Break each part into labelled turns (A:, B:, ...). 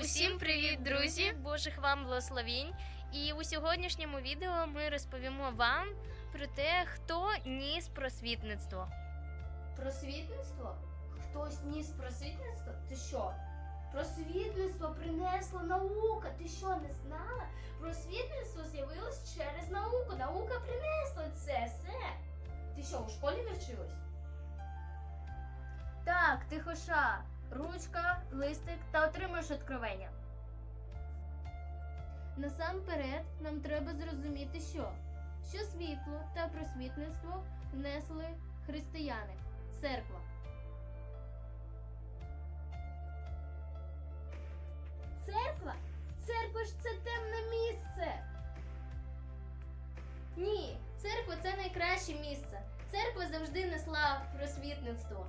A: Усім привіт, друзі! Божих вам благословінь! І у сьогоднішньому відео ми розповімо вам про те, хто ніс просвітництво. Просвітництво? Хтось ніс просвітництво? Ти що? Просвітництво принесла наука. Ти що не знала? Просвітництво з'явилось через науку. Наука принесла це все. Ти що, у школі не вчилась? Так, тихоша. Ручка, листик та отримаєш откровення. Насамперед нам треба зрозуміти, що, що світло та просвітництво внесли християни, церква. Церква? Церква ж це темне місце. Ні, церква це найкраще місце. Церква завжди несла просвітництво.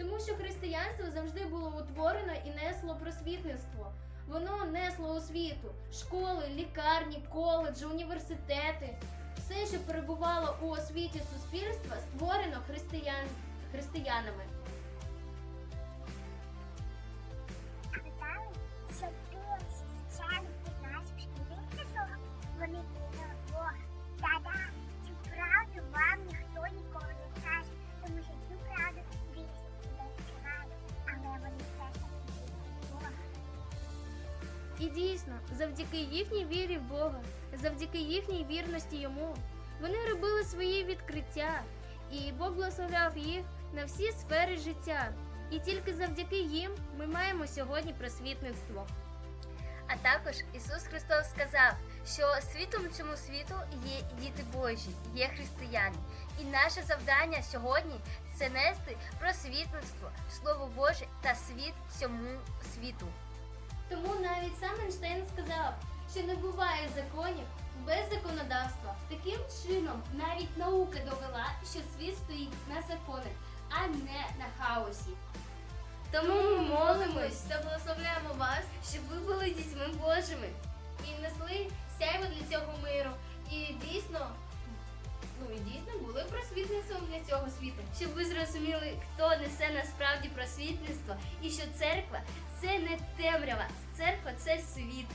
A: Тому що християнство завжди було утворено і несло просвітництво. Воно несло освіту, школи, лікарні, коледжі, університети. Все, що перебувало у освіті суспільства, створено християн... християнами.
B: Вони
A: І дійсно, завдяки їхній вірі в Бога, завдяки їхній вірності йому, вони робили свої відкриття, і Бог благословляв їх на всі сфери життя. І тільки завдяки їм ми маємо сьогодні просвітництво. А також Ісус Христос сказав, що світом цьому світу є діти Божі, є християни. І наше завдання сьогодні це нести просвітництво, Слово Боже та світ цьому світу. Тому навіть сам Ейнштейн сказав, що не буває законів без законодавства. Таким чином, навіть наука довела, що світ стоїть на законах, а не на хаосі. Тому ми молимось та благословляємо вас, щоб ви були дітьми Божими і несли для цього світу, щоб ви зрозуміли, хто несе насправді просвітництво, і що церква це не темрява, церква це світ.